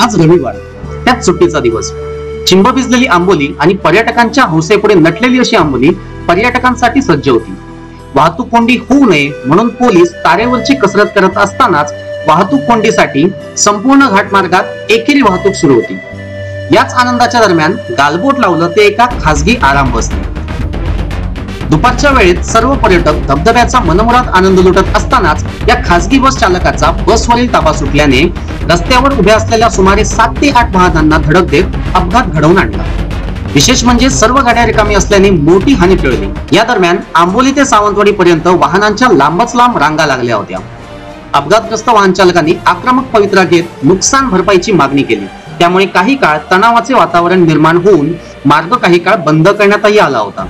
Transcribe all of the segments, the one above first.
आज रविवार त्याच सुट्टीचा दिवस. चिंब भिजलेली आंबोली आणि पर्यटकांच्या हौसेपुढे नटलेली अशी आंबोली पर्यटकांसाठी सज्ज होती. वाहतूक कोंडी होऊ नये म्हणून पोलीस तारेवरची कसरत करत असतानाच वाहतूक कोंडीसाठी संपूर्ण घाटमार्गात एकेरी वाहतूक सुरू होती. याच आनंदाच्या दरम्यान गालबोट लावलं ते एका खासगी आराम बसने. दुपारच्या वेळेत सर्व पर्यटक धबधब्याचा मनमुराद आनंद लुटत असतानाच या खासगी बस चालकाचा बसवरील ताबा सुटल्याने रस्त्यावर उभ्या असलेल्या सुमारे सात ते आठ वाहनांना धडक देत अपघात घडवून आणला. विशेष म्हणजे सर्व गाड्या रिकामी असल्याने मोठी हानी टळली. या दरम्यान आंबोली ते सावंतवाडी पर्यंत वाहनांच्या लांबच लांब रांगा लागल्या होत्या. अपघातग्रस्त वाहन चालकांनी आक्रमक पवित्रा घेत नुकसान भरपाईची मागणी केली. त्यामुळे काही काळ तणावाचे वातावरण निर्माण होऊन मार्ग काही काळ बंद करण्यातही आला होता.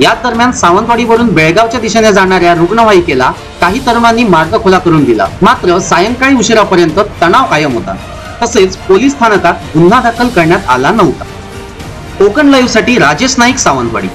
या दरम्यान सावंतवाडीवरून बेळगावच्या दिशेने जाणाऱ्या रुग्णवाहिकेला काही तरुणांनी मार्ग खुला करून दिला. मात्र सायंकाळी उशिरापर्यंत तणाव कायम होता. तसेच पोलीस स्थानकात गुन्हा दाखल करण्यात आला नव्हता. कोकण लाईव्हसाठी राजेश नाईक सावंतवाडी.